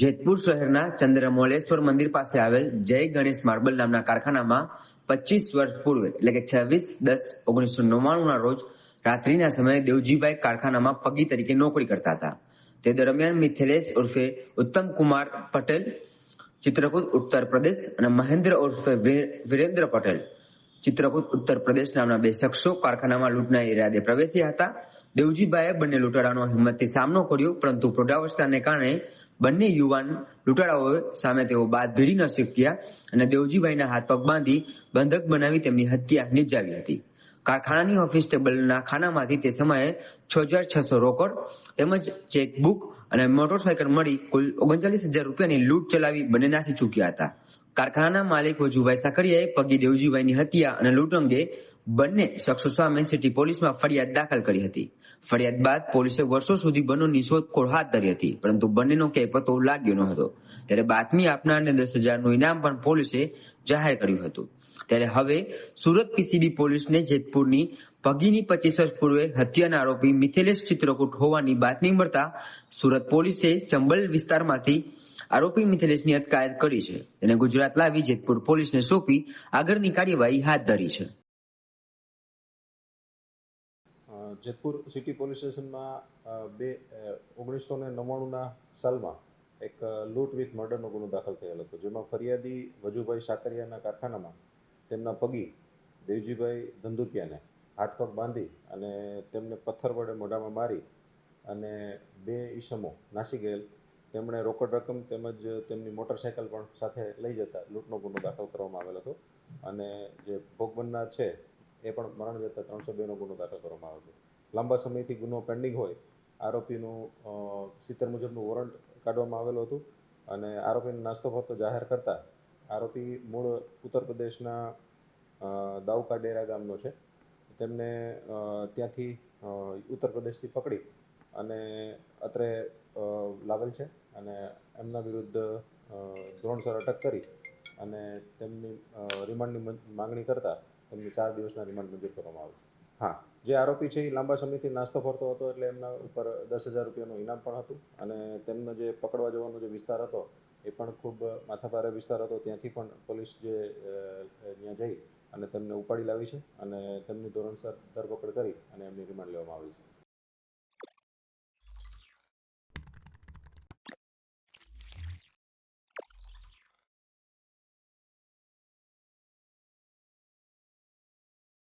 જેતપુર શહેરના ચંદ્રમોલેશ્વર મંદિર પાસે આવેલ જય ગણેશ માર્બલ નામના કારખાનામાં પચીસ વર્ષ પૂર્વે, એટલે કે છવ્વીસ, દસ, ઓગણીસો નવ્વાણું ના રોજ રાત્રિના સમયે દેવજીભાઈ કારખાનામાં પગી તરીકે નોકરી કરતા હતા. તે દરમિયાન મિથિલેશ ઉર્ફે ઉત્તમ કુમાર પટેલ, ચિત્રકૂટ ઉત્તર પ્રદેશ અને મહેન્દ્ર ઉર્ફે વીરેન્દ્ર પટેલ ચિત્રકૂટ ઉત્તર પ્રદેશ નામના બે શખ્સો કારખાનામાં લૂંટના ઇરાદે પ્રવેશ્યા હતા. દેવજીભાઈએ બંને લૂંટારાનો હિંમતથી સામનો કર્યો, પરંતુ પ્રોઢાવસ્થાને કારણે બંને યુવાન લૂંટારાઓ સામે તેઓ બાદ ભીડી ન શક્યા અને દેવજીભાઈના હાથ પગ બાંધી બંધક બનાવી તેમની હત્યા નિપજાવી હતી. કારખાનાની ઓફિસ ટેબલના ખાનામાંથી તે સમયે છ હજાર છસો રોકડ તેમજ ચેકબુક અને મોટરસાયકલ મળી કુલ ઓગણચાલીસ હજાર રૂપિયાની લૂંટ ચલાવી બંને નાસી ચૂક્યા હતા. કારખાનાના માલિક વજુભાઈ સાકરિયાએ પગી દેવજીભાઈની હત્યા અને લૂંટ અંગે બંને શખ્સો સામે સિટી પોલીસમાં ફરિયાદ દાખલ કરી હતી. ફરિયાદ બાદ પોલીસે વર્ષો સુધી બંનેની શોધખોળ હાથ ધરી હતી, પરંતુ બંનેનો ક્યાંય પતો લાગ્યો ન હતો. ત્યારે બાતમી આપનારને દસ હજારનું ઇનામ પણ પોલીસે જાહેર કર્યું હતું. ત્યારે હવે સુરત પીસીબી પોલીસને જેતપુરની પગીની પચીસ વર્ષ પૂર્વે હત્યાના આરોપી મિથિલેશ ચિત્રકૂટ હોવાની બાતમી મળતા સુરત પોલીસે ચંબલ વિસ્તારમાંથી આરોપી મિથિલેશની અટકાયત કરી છે. તેને ગુજરાત લાવી જેતપુર પોલીસને સોંપી આગળની કાર્યવાહી હાથ ધરી છે. જેતપુર સિટી પોલીસ સ્ટેશનમાં બે ઓગણીસો ને નવ્વાણુંના સાલમાં એક લૂંટ વિથ મર્ડરનો ગુનો દાખલ થયેલ હતો. જેમાં ફરિયાદી વજુભાઈ સાકરિયાના કારખાનામાં તેમના પગી દેવજીભાઈ ધંધુકિયાને હાથ પગ બાંધી અને તેમને પથ્થર વડે મોઢામાં મારી અને બે ઈસમો નાસી ગયેલ તેમણે રોકડ રકમ તેમજ તેમની મોટરસાયકલ પણ સાથે લઈ જતા લૂંટનો ગુનો દાખલ કરવામાં આવેલ હતો અને જે ભોગ બનનાર છે એ પણ મરણ જતા ત્રણસો બેનો ગુનો દાખલ કરવામાં આવ્યો હતો. લાંબા સમયથી ગુનો પેન્ડિંગ હોય આરોપીનું સિત્તેર મુજબનું વોરંટ કાઢવામાં આવેલું હતું અને આરોપીને નાસ્તો ફરતો જાહેર કરતા આરોપી મૂળ ઉત્તર પ્રદેશના દાઉકા ડેરા ગામનો છે. તેમને ત્યાંથી ઉત્તર પ્રદેશથી પકડી અને અત્રે લાવેલ છે અને એમના વિરુદ્ધ ધોરણસર અટક કરી અને તેમની રિમાન્ડની માંગણી કરતા તેમને ચાર દિવસના રિમાન્ડ મંજૂર કરવામાં આવે છે. હા, જે આરોપી છે એ લાંબા સમયથી નાસ્તો ફરતો હતો એટલે એમના ઉપર દસ હજાર રૂપિયાનું ઇનામ પણ હતું અને તેમનો જે પકડવા જવાનો જે વિસ્તાર હતો એ પણ ખૂબ માથાભારે વિસ્તાર હતો. ત્યાંથી પણ પોલીસ જે ત્યાં જઈ અને તેમને ઉપાડી લાવી છે અને તેમની ધોરણસર ધરપકડ કરી અને એમની રિમાન્ડ લેવામાં આવી છે.